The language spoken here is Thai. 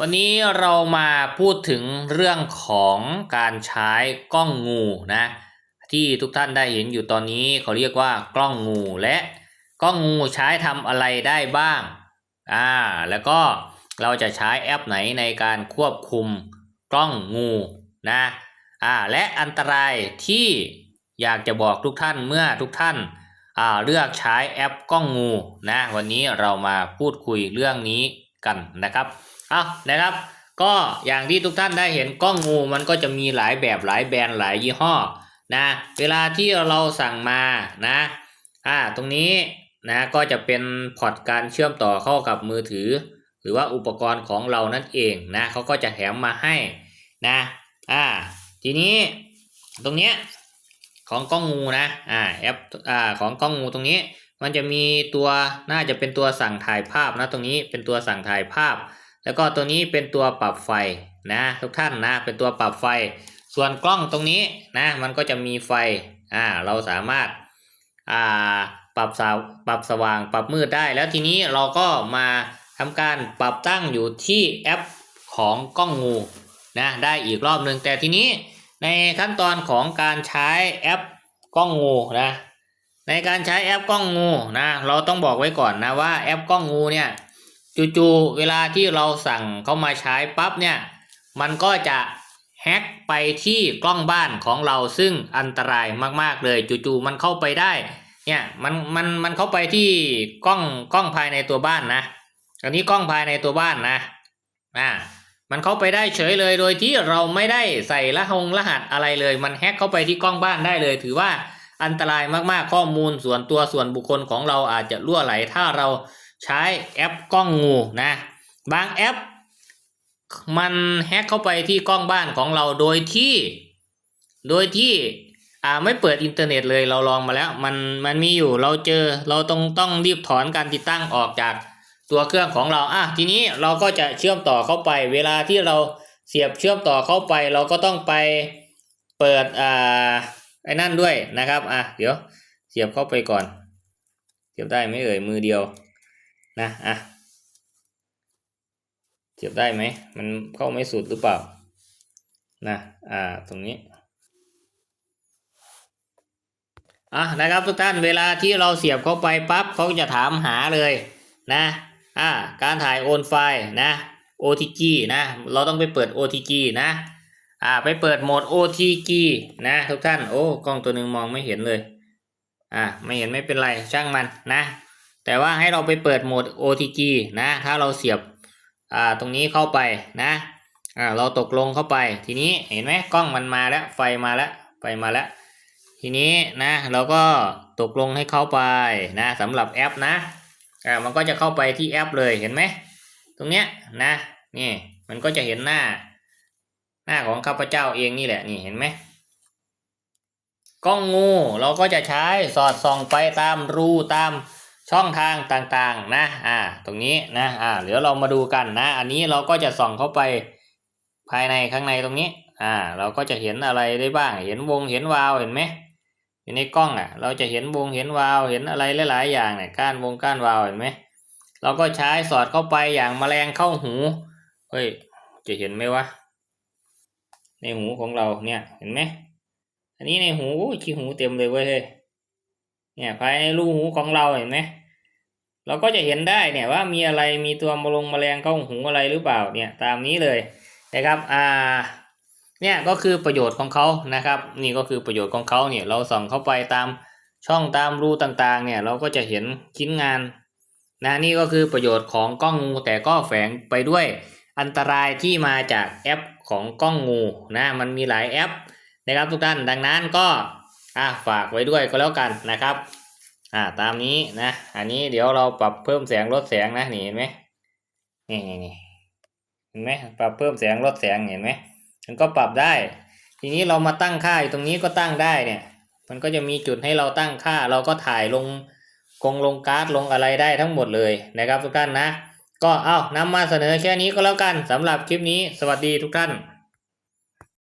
วันนี้เรามาพูดถึงเรื่องของการใช้กล้องงูนะที่ทุกท่านได้เห็นอยู่ตอนนี้เขาเรียกว่ากล้องงูและกล้องงูใช้ทำอะไรได้บ้างอ่าแล้วก็เราจะใช้แอปไหนในการควบคุมกล้องงูนะอ่าและอันตรายที่อยากจะบอกทุกท่านเมื่อทุกท่านอ่าเลือกใช้แอปกล้องงูนะวันนี้เรามาพูดคุยเรื่องนี้กันนะครับ อานะครับ ก็อย่างที่ทุกท่านได้เห็นกล้องงูมันก็จะมีหลายแบบหลายแบรนด์หลายยี่ห้อนะเวลาที่เราสั่งมานะอ่าตรงนี้นะก็จะเป็นพอร์ตการเชื่อมต่อเข้ากับมือถือ หรือว่าอุปกรณ์ของเรานั่นเองนะเขาก็จะแถมมาให้นะอ่าทีนี้ตรงเนี้ยของกล้องงูนะอ่าแอปอ่าของกล้องงูตรงนี้ มันจะมีตัวน่าจะเป็นตัวสั่งถ่ายภาพนะตรงนี้เป็นตัวสั่งถ่ายภาพ แล้วก็ตัวนี้เป็นตัวปรับไฟนะทุกท่านนะเป็นตัวปรับไฟ ส่วนกล้องตรงนี้นะมันก็จะมีไฟอ่าเราสามารถอ่าปรับสาปรับสว่างปรับมืดได้ แล้วทีนี้เราก็มาทำการปรับตั้งอยู่ที่แอปของกล้องงูนะได้อีกรอบหนึ่งแต่ทีนี้ในขั้นตอนของการใช้แอปกล้องงูนะในการใช้แอปกล้องงูนะเราต้องบอกไว้ก่อนนะว่าแอปกล้องงูเนี่ย จู่ๆเวลาที่เราสั่งเข้ามาใช้ปั๊บเนี่ย มันก็จะแฮ็กไปที่กล้องบ้านของเราซึ่งอันตรายมากๆเลยจู่ๆมันเข้าไปได้ เนี่ยมันมันมันเข้าไปที่กล้องกล้องภายในตัวบ้านนะอันนี้กล้องภายในตัวบ้านนะอ่ามันเข้าไปได้เฉยเลยโดยที่เราไม่ได้ใส่รหงรหัสอะไรเลย มันแฮ็กเข้าไปที่กล้องบ้านได้เลย ถือว่าอันตรายมากๆข้อมูลส่วนตัวส่วนบุคคลของเราอาจจะรั่วไหลถ้าเรา ใช้แอปกล้องงูนะ บางแอป มันแฮกเข้าไปที่กล้องบ้านของเราโดยที่ โดยที่อ่าไม่เปิดอินเทอร์เน็ตเลยเราลองมาแล้ว มันมันมีอยู่เราเจอเราต้องต้องรีบถอนการติดตั้งออกจากตัวเครื่องของเราอะทีนี้เราก็จะเชื่อมต่อเข้าไป เวลาที่เราเสียบเชื่อมต่อเข้าไป เราก็ต้องไปเปิดอ่าไอ้นั่นด้วยนะครับอะเดี๋ยวเสียบเข้าไปก่อน เสียบได้ไหมเอ่ยมือเดียว นะอะเสียบได้ไหม มันเข้าไม่สุดหรือเปล่า นะ อ่า ตรงนี้ อะนะครับทุกท่าน เวลาที่เราเสียบเข้าไปปั๊บเขาจะถามหาเลยนะ อ่า การถ่ายโอนไฟล์นะ OTG นะ เราต้องไปเปิด OTG นะ อ่า ไปเปิดโหมด OTG นะทุกท่าน โอ้ กล้องตัวหนึ่งมองไม่เห็นเลย อ่า ไม่เห็นไม่เป็นไร ช่างมันนะ แต่ว่าให้เราไปเปิดโหมด OTG นะ ถ้าเราเสียบอ่าตรงนี้เข้าไปนะอ่าเราตกลงเข้าไป ทีนี้เห็นไหมกล้องมันมาแล้วไฟมาแล้วไฟมาแล้ว ทีนี้นะเราก็ตกลงให้เข้าไปนะสำหรับแอปนะอ่ามันก็จะเข้าไปที่แอปเลยเห็นไหมตรงเนี้ยนะนี่มันก็จะเห็นหน้า หน้าของข้าพเจ้าเองนี่แหละนี่เห็นไหมกล้องงูเราก็จะใช้สอดส่องไปตามรูตาม ช่องทางต่างๆนะอ่าตรงนี้นะอ่าเดี๋ยวเรามาดูกันนะ อันนี้เราก็จะส่องเข้าไปภายในข้างในตรงนี้อ่าเราก็จะเห็นอะไรได้บ้าง เห็นวงเห็นวาวเห็นไหมอยู่ในกล้องอะ เราจะเห็นวงเห็นวาวเห็นอะไรหลายๆอย่างเนี่ยก้านวงก้านวาวเห็นไหมเราก็ใช้สอดเข้าไปอย่างแมลงเข้าหูเฮ้ยจะเห็นไหมวะในหูของเราเนี่ยเห็นไหมอันนี้ในหูขี้หูเต็มเลยเว้ยเนี่ยภายในรูหูของเราเห็นไหม เราก็จะเห็นได้เนี่ยว่ามีอะไรมีตัวมลงแมลงเข้าหูอะไรหรือเปล่าเนี่ยตามนี้เลยนะครับอ่าเนี่ยก็คือประโยชน์ของเขานะครับ นี่ก็คือประโยชน์ของเขาเนี่ยเราส่องเข้าไปตามช่องตามรูต่างๆ เนี่ยเราก็จะเห็นชิ้นงานนะนี่ก็คือประโยชน์ของกล้องงูแต่ก็แฝงไปด้วยอันตรายที่มาจากแอปของกล้องงูนะมันมีหลายแอปนะครับทุกท่านดังนั้นก็อ่าฝากไว้ด้วยก็แล้วกันนะครับ อ่าตามนี้นะ อันนี้เดี๋ยวเราปรับเพิ่มแสงลดแสงนะนี่เห็นไหมนี่นี่นี่เห็นไหมปรับเพิ่มแสงลดแสงเห็นไหมมันก็ปรับได้ ทีนี้เรามาตั้งค่าอยู่ตรงนี้ก็ตั้งได้เนี่ย มันก็จะมีจุดให้เราตั้งค่า เราก็ถ่ายลงกงลงการ์ดลงอะไรได้ทั้งหมดเลยนะครับทุกท่านนะ ก็เอานำมาเสนอแค่นี้ก็แล้วกันสำหรับคลิปนี้ สวัสดีทุกท่าน